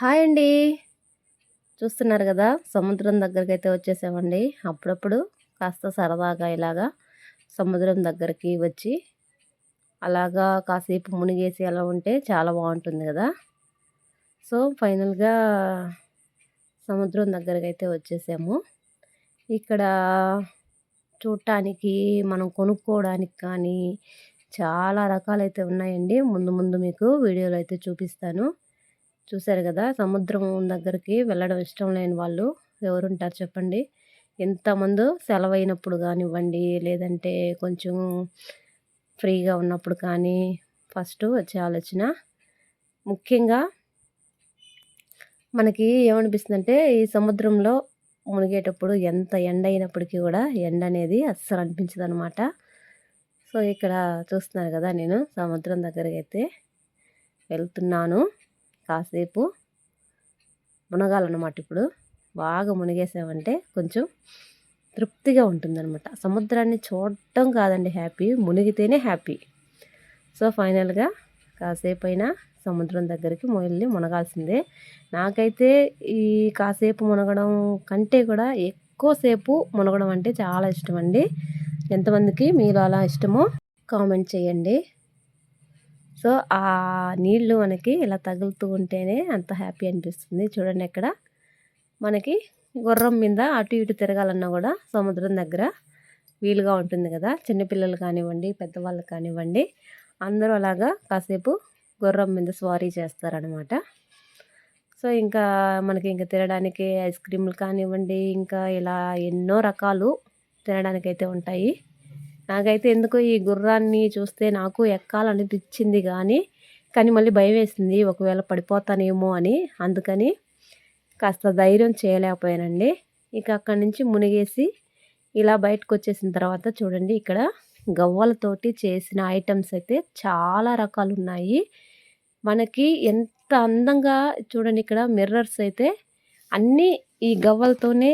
Hi అండి. చూస్తున్నారు కదా సముద్రం దగ్గరికి అయితే వచ్చేసామండి. అప్పుడప్పుడు కాస్త సరదాగా ఇలాగా సముద్రం దగ్గరికి వచ్చి అలాగా కాసేపు మునిగేసి అలా ఉంటే చాలా బాగుంటుంది కదా. సో ఫైనల్గా సముద్రం దగ్గరికి అయితే వచ్చేసాము. ఇక్కడ చూడటానికి మనం కొనుక్కోవడానికి కానీ చాలా రకాలైతే ఉన్నాయండి. ముందు ముందు మీకు వీడియోలో అయితే చూపిస్తాను. చూశారు కదా! సముద్రం దగ్గరికి వెళ్ళడం ఇష్టం లేని వాళ్ళు ఎవరుంటారు చెప్పండి? ఎంతమందో సెలవు అయినప్పుడు కానివ్వండి లేదంటే కొంచెం ఫ్రీగా ఉన్నప్పుడు కానీ ఫస్ట్ వచ్చే ఆలోచన. ముఖ్యంగా మనకి ఏమనిపిస్తుందంటే ఈ సముద్రంలో మునిగేటప్పుడు ఎంత ఎండ అయినప్పటికీ కూడా ఎండ అనేది అస్సలు అనిపించదు అనమాట సో ఇక్కడ చూస్తున్నారు కదా నేను సముద్రం దగ్గరికి అయితే వెళ్తున్నాను. కాసేపు మునగాలన్నమాట ఇప్పుడు. బాగా మునిగేసామంటే కొంచెం తృప్తిగా ఉంటుందన్నమాట. సముద్రాన్ని చూడటం కాదండి హ్యాపీ మునిగితేనే హ్యాపీ. సో ఫైనల్గా కాసేపు అయినా సముద్రం దగ్గరికి వెళ్ళి మునగాల్సిందే. నాకైతే ఈ కాసేపు మునగడం కంటే కూడా ఎక్కువసేపు మునగడం అంటే చాలా ఇష్టం అండి ఎంతమందికి మీరు అలా ఇష్టమో కామెంట్ చేయండి. సో ఆ నీళ్ళు మనకి ఇలా తగులుతూ ఉంటేనే అంత హ్యాపీ అనిపిస్తుంది. చూడండి ఎక్కడ. మనకి గుర్రం మీద అటు ఇటు తిరగాలన్నా కూడా సముద్రం దగ్గర వీలుగా ఉంటుంది కదా. చిన్నపిల్లలు కానివ్వండి పెద్దవాళ్ళు కానివ్వండి అందరూ అలాగా కాసేపు గుర్రం మీద స్వారీ చేస్తారనమాట సో ఇంకా మనకి ఇంకా తినడానికి ఐస్ క్రీములు కానివ్వండి ఇంకా ఇలా ఎన్నో రకాలు తినడానికైతే ఉంటాయి. నాకైతే ఎందుకో ఈ గుర్రాన్ని చూస్తే నాకు ఎక్కాలనిపించింది కానీ కానీ మళ్ళీ భయం వేసింది ఒకవేళ పడిపోతానేమో అని. అందుకని కాస్త ధైర్యం చేయలేకపోయానండి. ఇక అక్కడి నుంచి మునిగేసి ఇలా బయటకు వచ్చేసిన తర్వాత చూడండి ఇక్కడ గవ్వలతోటి చేసిన ఐటమ్స్ అయితే చాలా రకాలు ఉన్నాయి మనకి ఎంత అందంగా చూడండి ఇక్కడ మిర్రర్స్ అయితే అన్నీ ఈ గవ్వలతోనే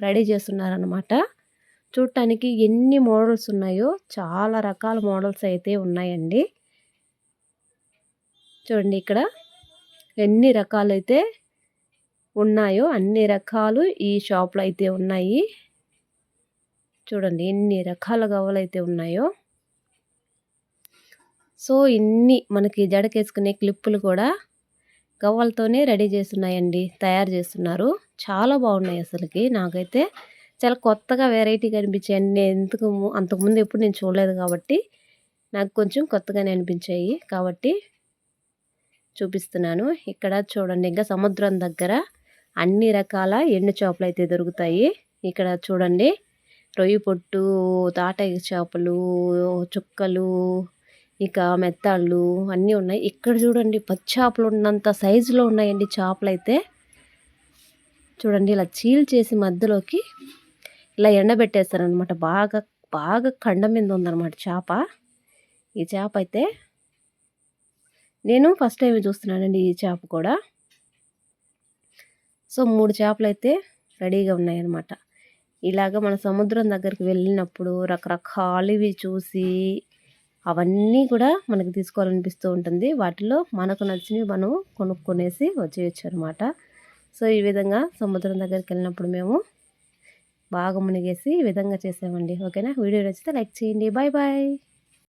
రెడీ చేస్తున్నారనమాట చూడటానికి ఎన్ని మోడల్స్ ఉన్నాయో చాలా రకాల మోడల్స్ అయితే ఉన్నాయండి. చూడండి ఇక్కడ ఎన్ని రకాలైతే ఉన్నాయో అన్ని రకాలు ఈ షాప్లో అయితే ఉన్నాయి. చూడండి ఎన్ని రకాల గవ్వలు అయితే ఉన్నాయో. సో ఇన్ని మనకి జడకేసుకునే క్లిప్పులు కూడా గవ్వలతోనే రెడీ చేస్తున్నాయండి తయారు చేస్తున్నారు. చాలా బాగున్నాయి అసలుకి. నాకైతే చాలా కొత్తగా వెరైటీగా అనిపించాయి నేను ఎందుకు అంతకుముందు ఎప్పుడు నేను చూడలేదు కాబట్టి నాకు కొంచెం కొత్తగానే అనిపించాయి. కాబట్టి చూపిస్తున్నాను. ఇక్కడ చూడండి ఇంకా సముద్రం దగ్గర అన్ని రకాల ఎండు చేపలు అయితే దొరుకుతాయి. ఇక్కడ చూడండి రొయ్యి పొట్టు తాటాయి చేపలు చుక్కలు ఇక మెత్తాళ్ళు అన్నీ ఉన్నాయి. ఇక్కడ చూడండి పచ్చి చేపలు ఉన్నంత సైజులో ఉన్నాయండి చేపలు అయితే. చూడండి ఇలా చీల్ చేసి మధ్యలోకి ఇలా ఎండబెట్టేస్తారనమాట బాగా బాగా కండ మీద ఉందన్నమాట చేప. ఈ చేప అయితే నేను ఫస్ట్ టైం చూస్తున్నానండి ఈ చేప కూడా. సో మూడు చేపలు అయితే రెడీగా ఉన్నాయన్నమాట. ఇలాగ మన సముద్రం దగ్గరికి వెళ్ళినప్పుడు రకరకాలవి చూసి అవన్నీ కూడా మనకు తీసుకోవాలనిపిస్తూ ఉంటుంది. వాటిలో మనకు నచ్చినవి మనం కొనుక్కొనేసి వచ్చేయచ్చు అనమాట సో ఈ విధంగా సముద్రం దగ్గరికి వెళ్ళినప్పుడు మేము బాగా మునిగేసి ఈ విధంగా చేసామండి ఓకేనా? వీడియో నచ్చితే లైక్ చేయండి. Bye bye.